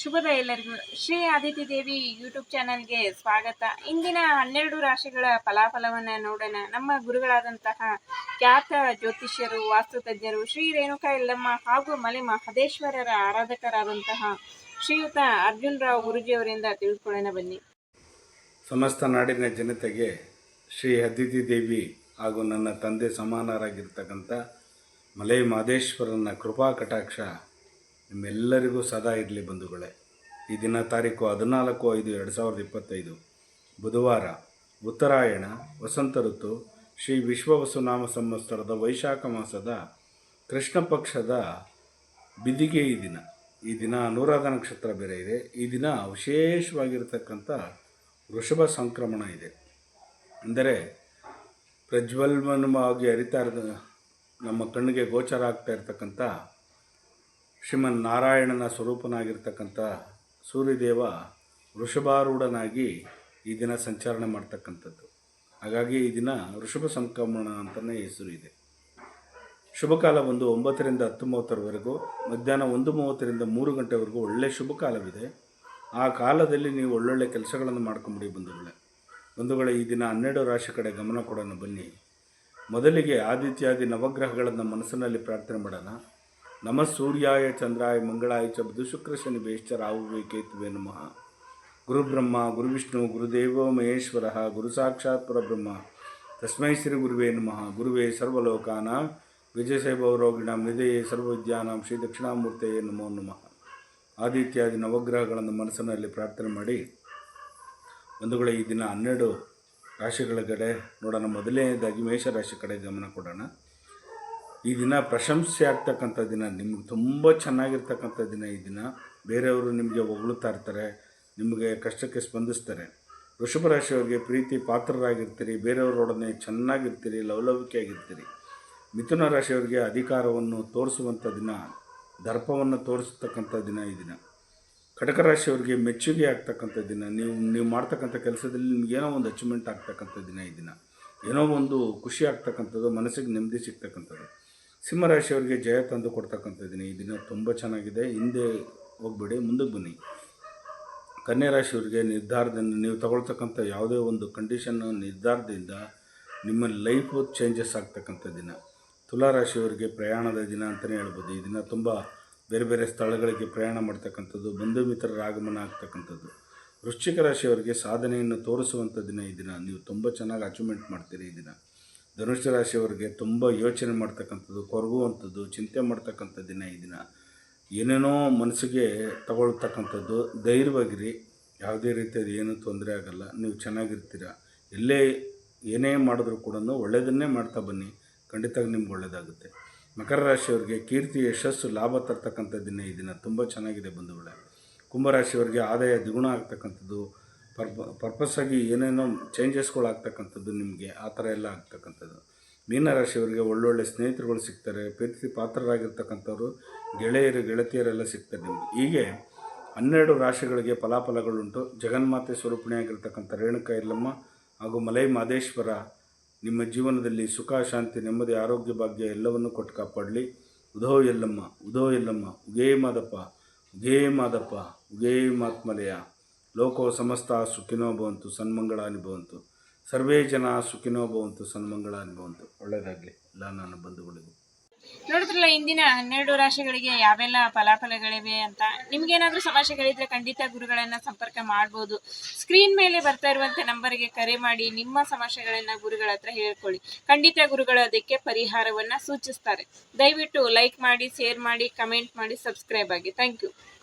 ಶುಭೋದಯ ಎಲ್ಲರಿಗೂ ಶ್ರೀ ಆದಿತ್ಯ ದೇವಿ ಯೂಟ್ಯೂಬ್ ಚಾನಲ್ಗೆ ಸ್ವಾಗತ. ಇಂದಿನ ಹನ್ನೆರಡು ರಾಶಿಗಳ ಫಲಾಫಲವನ್ನು ನೋಡೋಣ. ನಮ್ಮ ಗುರುಗಳಾದಂತಹ ಖ್ಯಾತ ಜ್ಯೋತಿಷ್ಯರು, ವಾಸ್ತುತಜ್ಞರು, ಶ್ರೀ ರೇಣುಕಾ ಎಲ್ಲಮ್ಮ ಹಾಗೂ ಮಲೆ ಮಹದೇಶ್ವರರ ಆರಾಧಕರಾದಂತಹ ಶ್ರೀಯುತ ಅರ್ಜುನ್ ರಾವ್ ಗುರುಜಿಯವರಿಂದ ತಿಳಿದುಕೊಳ್ಳೋಣ ಬನ್ನಿ. ಸಮಸ್ತ ನಾಡಿನ ಜನತೆಗೆ ಶ್ರೀ ಅದಿತಿ ದೇವಿ ಹಾಗೂ ನನ್ನ ತಂದೆ ಸಮಾನರಾಗಿರ್ತಕ್ಕಂಥ ಮಲೆ ಮಹದೇಶ್ವರನ ಕೃಪಾ ಕಟಾಕ್ಷ ನಿಮ್ಮೆಲ್ಲರಿಗೂ ಸದಾ ಇರಲಿ ಬಂಧುಗಳೇ. ಈ ದಿನ ತಾರೀಕು ಹದಿನಾಲ್ಕು ಐದು ಎರಡು ಸಾವಿರದ ಇಪ್ಪತ್ತೈದು. ಬುಧವಾರ ಉತ್ತರಾಯಣ, ವಸಂತ ಋತು, ಶ್ರೀ ವಿಶ್ವವಸುನಾಮ ಸಂವತ್ಸರದ ವೈಶಾಖ ಮಾಸದ ಕೃಷ್ಣ ಪಕ್ಷದ ಬಿದಿಗೆ ಈ ದಿನ. ಈ ದಿನ ಅನುರಾಧ ನಕ್ಷತ್ರ ಬೇರೆ ಇದೆ. ಈ ದಿನ ವಿಶೇಷವಾಗಿರತಕ್ಕಂಥ ವೃಷಭ ಸಂಕ್ರಮಣ ಇದೆ. ಅಂದರೆ ಪ್ರಜ್ವಲ್ಮನವಾಗಿ ಹರಿತಾ ಇರೋದು ನಮ್ಮ ಕಣ್ಣಿಗೆ ಗೋಚರ ಆಗ್ತಾ ಇರತಕ್ಕಂಥ ಶ್ರೀಮನ್ ನಾರಾಯಣನ ಸ್ವರೂಪನಾಗಿರ್ತಕ್ಕಂಥ ಸೂರ್ಯದೇವ ವೃಷಭಾರೂಢನಾಗಿ ಈ ದಿನ ಸಂಚಾರಣೆ ಮಾಡ್ತಕ್ಕಂಥದ್ದು. ಹಾಗಾಗಿ ಈ ದಿನ ವೃಷಭ ಸಂಕ್ರಮಣ ಅಂತಲೇ ಹೆಸರು ಇದೆ. ಶುಭಕಾಲ ಒಂದು ಒಂಬತ್ತರಿಂದ ಹತ್ತು ಮೂವತ್ತರವರೆಗೂ, ಮಧ್ಯಾಹ್ನ ಒಂದು ಮೂವತ್ತರಿಂದ ಮೂರು ಗಂಟೆವರೆಗೂ ಒಳ್ಳೆಯ ಶುಭ ಕಾಲವಿದೆ. ಆ ಕಾಲದಲ್ಲಿ ನೀವು ಒಳ್ಳೊಳ್ಳೆ ಕೆಲಸಗಳನ್ನು ಮಾಡ್ಕೊಂಬಿಡಿ ಬಂಧುಗಳೇ. ಬಂಧುಗಳೇ, ಈ ದಿನ ಹನ್ನೆರಡು ರಾಶಿ ಕಡೆ ಗಮನ ಕೊಡೋಣ ಬನ್ನಿ. ಮೊದಲಿಗೆ ಆದಿತ್ಯಾದಿ ನವಗ್ರಹಗಳನ್ನು ಮನಸ್ಸಿನಲ್ಲಿ ಪ್ರಾರ್ಥನೆ ಮಾಡೋಣ. ನಮ ಸೂರ್ಯಾಯ ಚಂದ್ರಾಯ ಮಂಗಳಾಯ ಚ ಶುಕ್ರ ಶನಿ ಬೇಶ್ಚ ರಾಹುವೇ ಕೇತುವೆ ನಮಃ. ಗುರುಬ್ರಹ್ಮ, ಗುರುವಿಷ್ಣು, ಗುರುದೇವೋ ಮಹೇಶ್ವರ, ಗುರು ಸಾಕ್ಷಾತ್ ಪರಬ್ರಹ್ಮ. ತಸ್ಮೈ ಶ್ರೀ ಗುರುವೇ ನಮಃ. ಗುರುವೇ ಸರ್ವಲೋಕಾನ, ವಿಜಯಸೈಭವರೋಗಿಣಾಂ, ನಿಧಯೇ ಸರ್ವವಿದ್ಯಾನಾಂ, ಶ್ರೀ ದಕ್ಷಿಣಾಮೂರ್ತೆಯೇ ನಮೋ ನಮಃ. ಆದಿತ್ಯಾದಿ ನವಗ್ರಹಗಳನ್ನು ಮನಸ್ಸಿನಲ್ಲಿ ಪ್ರಾರ್ಥನೆ ಮಾಡಿ. ಬಂಧುಗಳ, ಈ ದಿನ ಹನ್ನೆರಡು ರಾಶಿಗಳ ಕಡೆ ನೋಡೋಣ. ಮೊದಲನೇದಾಗಿ ಮೇಷರಾಶಿ ಕಡೆ ಗಮನ ಕೊಡೋಣ. ಈ ದಿನ ಪ್ರಶಂಸೆ ಆಗ್ತಕ್ಕಂಥ ದಿನ, ನಿಮ್ಗೆ ತುಂಬ ಚೆನ್ನಾಗಿರ್ತಕ್ಕಂಥ ದಿನ ಈ ದಿನ. ಬೇರೆಯವರು ನಿಮಗೆ ಹೊಗಳುತ್ತಾ ಇರ್ತಾರೆ, ನಿಮಗೆ ಕಷ್ಟಕ್ಕೆ ಸ್ಪಂದಿಸ್ತಾರೆ. ವೃಷಭ ರಾಶಿಯವರಿಗೆ ಪ್ರೀತಿ ಪಾತ್ರರಾಗಿರ್ತೀರಿ ಬೇರೆಯವರೊಡನೆ ಚೆನ್ನಾಗಿರ್ತೀರಿ, ಲವಲವಿಕೆಯಾಗಿರ್ತೀರಿ. ಮಿಥುನ ರಾಶಿಯವರಿಗೆ ಅಧಿಕಾರವನ್ನು ತೋರಿಸುವಂಥ ದಿನ, ದರ್ಪವನ್ನು ತೋರಿಸ್ತಕ್ಕಂಥ ದಿನ ಈ ದಿನ. ಕಟಕ ರಾಶಿಯವರಿಗೆ ಮೆಚ್ಚುಗೆ ಆಗ್ತಕ್ಕಂಥ ದಿನ, ನೀವು ನೀವು ಮಾಡ್ತಕ್ಕಂಥ ಕೆಲಸದಲ್ಲಿ ನಿಮಗೇನೋ ಒಂದು ಅಚೀವ್ಮೆಂಟ್ ಆಗ್ತಕ್ಕಂಥ ದಿನ ಈ ದಿನ. ಏನೋ ಒಂದು ಖುಷಿ ಆಗ್ತಕ್ಕಂಥದ್ದು, ಮನಸ್ಸಿಗೆ ನೆಮ್ಮದಿ ಸಿಗ್ತಕ್ಕಂಥದ್ದು. ಸಿಂಹರಾಶಿಯವರಿಗೆ ಜಯ ತಂದು ಕೊಡ್ತಕ್ಕಂಥದ್ದೀನಿ ದಿನ ಈ ದಿನ ತುಂಬ ಚೆನ್ನಾಗಿದೆ. ಹಿಂದೆ ಹೋಗ್ಬೇಡಿ, ಮುಂದಕ್ಕೆ ಬನ್ನಿ. ಕನ್ಯಾ ರಾಶಿಯವರಿಗೆ ನಿರ್ಧಾರದಿಂದ ನೀವು ತಗೊಳ್ತಕ್ಕಂಥ ಯಾವುದೇ ಒಂದು ಕಂಡೀಷನ್ ನಿರ್ಧಾರದಿಂದ ನಿಮ್ಮ ಲೈಫು ಚೇಂಜಸ್ ಆಗ್ತಕ್ಕಂಥ ದಿನ. ತುಲಾ ರಾಶಿಯವರಿಗೆ ಪ್ರಯಾಣದ ದಿನ ಅಂತಲೇ ಹೇಳ್ಬೋದು. ಈ ದಿನ ತುಂಬ ಬೇರೆ ಬೇರೆ ಸ್ಥಳಗಳಿಗೆ ಪ್ರಯಾಣ ಮಾಡ್ತಕ್ಕಂಥದ್ದು, ಬಂಧು ಮಿತ್ರರ ಆಗಮನ ಆಗ್ತಕ್ಕಂಥದ್ದು. ವೃಶ್ಚಿಕ ರಾಶಿಯವರಿಗೆ ಸಾಧನೆಯನ್ನು ತೋರಿಸುವಂಥ ದಿನ ಈ ದಿನ. ನೀವು ತುಂಬ ಚೆನ್ನಾಗಿ ಅಚೀವ್ಮೆಂಟ್ ಮಾಡ್ತೀರಿ ಈ ದಿನ. ಧನುಷ್ಯ ರಾಶಿಯವರಿಗೆ ತುಂಬ ಯೋಚನೆ ಮಾಡ್ತಕ್ಕಂಥದ್ದು, ಕೊರಗುವಂಥದ್ದು, ಚಿಂತೆ ಮಾಡ್ತಕ್ಕಂಥ ದಿನ ಈ ದಿನ. ಏನೇನೋ ಮನಸ್ಸಿಗೆ ತಗೊಳ್ತಕ್ಕಂಥದ್ದು, ಧೈರ್ಯವಾಗಿರಿ. ಯಾವುದೇ ರೀತಿಯಾದ ಏನೂ ತೊಂದರೆ ಆಗಲ್ಲ. ನೀವು ಚೆನ್ನಾಗಿರ್ತೀರ. ಎಲ್ಲೇ ಏನೇ ಮಾಡಿದ್ರೂ ಕೂಡ ಒಳ್ಳೆಯದನ್ನೇ ಮಾಡ್ತಾ ಬನ್ನಿ. ಖಂಡಿತ ನಿಮ್ಗೆ ಒಳ್ಳೆಯದಾಗುತ್ತೆ. ಮಕರ ರಾಶಿಯವರಿಗೆ ಕೀರ್ತಿ, ಯಶಸ್ಸು, ಲಾಭ ತರ್ತಕ್ಕಂಥ ದಿನ ಈ ದಿನ. ತುಂಬ ಚೆನ್ನಾಗಿದೆ ಬಂಧುಗಳೇ. ಕುಂಭರಾಶಿಯವರಿಗೆ ಆದಾಯ ದ್ವಿಗುಣ ಆಗ್ತಕ್ಕಂಥದ್ದು. ಪರ್ಪ, ಪರ್ಪಸ್ಸಾಗಿ ಏನೇನೋ ಚೇಂಜಸ್ಗಳಾಗ್ತಕ್ಕಂಥದ್ದು ನಿಮಗೆ, ಆ ಥರ ಎಲ್ಲ ಆಗ್ತಕ್ಕಂಥದ್ದು. ಮೀನರಾಶಿಯವರಿಗೆ ಒಳ್ಳೊಳ್ಳೆ ಸ್ನೇಹಿತರುಗಳು ಸಿಗ್ತಾರೆ, ಪ್ರೀತಿ ಪಾತ್ರರಾಗಿರ್ತಕ್ಕಂಥವ್ರು, ಗೆಳೆಯರು, ಗೆಳತಿಯರೆಲ್ಲ ಸಿಗ್ತಾರೆ ನಿಮಗೆ. ಹೀಗೆ ಹನ್ನೆರಡು ರಾಶಿಗಳಿಗೆ ಫಲಾಫಲಗಳುಂಟು. ಜಗನ್ಮಾತೆ ಸ್ವರೂಪಿಣಿಯಾಗಿರ್ತಕ್ಕಂಥ ರೇಣುಕ ಇಲ್ಲಮ್ಮ ಹಾಗೂ ಮಲೈ ಮಾದೇಶ್ವರ ನಿಮ್ಮ ಜೀವನದಲ್ಲಿ ಸುಖ, ಶಾಂತಿ, ನೆಮ್ಮದಿ, ಆರೋಗ್ಯ, ಭಾಗ್ಯ ಎಲ್ಲವನ್ನು ಕೊಟ್ಟು ಕಾಪಾಡಲಿ. ಉದೋ ಎಲ್ಲಮ್ಮ ಉದೋ ಎಲ್ಲಮ್ಮ, ಉಗೇ ಮಾದಪ್ಪ ಉಗೇ ಮಾದಪ್ಪ, ಉಗೇ ಮಾತ್ಮಲಯ. ಲೋಕೋ ಸಮಸ್ತ ಸುಖಿನೋ ಭವಂತು, ಸನ್ಮಂಗಳಾನಿ ಭವಂತು. ಸರ್ವೇ ಜನ ಸುಖಿನೋ ಭವಂತು, ಸನ್ಮಂಗಳಾನಿ ಭವಂತು. ಒಳ್ಳೆಯದಾಗಲಿ ಎಲ್ಲ ನನ್ನ ಬಂಧುಗಳಿಗೂ. ನೋಡಿದ್ರಲ್ಲ, ಇಂದಿನ ಹನ್ನೆರಡು ರಾಶಿಗಳಿಗೆ ಯಾವೆಲ್ಲ ಫಲಾಫಲಗಳಿವೆ ಅಂತ? ನಿಮ್ಗೇನಾದ್ರೂ ಸಮಸ್ಯೆಗಳಿದ್ರೆ ಖಂಡಿತ ಗುರುಗಳನ್ನ ಸಂಪರ್ಕ ಮಾಡ್ಬೋದು. ಸ್ಕ್ರೀನ್ ಮೇಲೆ ಬರ್ತಾ ಇರುವಂತ ನಂಬರ್ಗೆ ಕರೆ ಮಾಡಿ, ನಿಮ್ಮ ಸಮಸ್ಯೆಗಳನ್ನ ಗುರುಗಳ ಹತ್ರ ಹೇಳ್ಕೊಳ್ಳಿ. ಖಂಡಿತ ಗುರುಗಳು ಅದಕ್ಕೆ ಪರಿಹಾರವನ್ನ ಸೂಚಿಸ್ತಾರೆ. ದಯವಿಟ್ಟು ಲೈಕ್ ಮಾಡಿ, ಶೇರ್ ಮಾಡಿ, ಕಮೆಂಟ್ ಮಾಡಿ, ಸಬ್ಸ್ಕ್ರೈಬ್ ಆಗಿ. Thank you.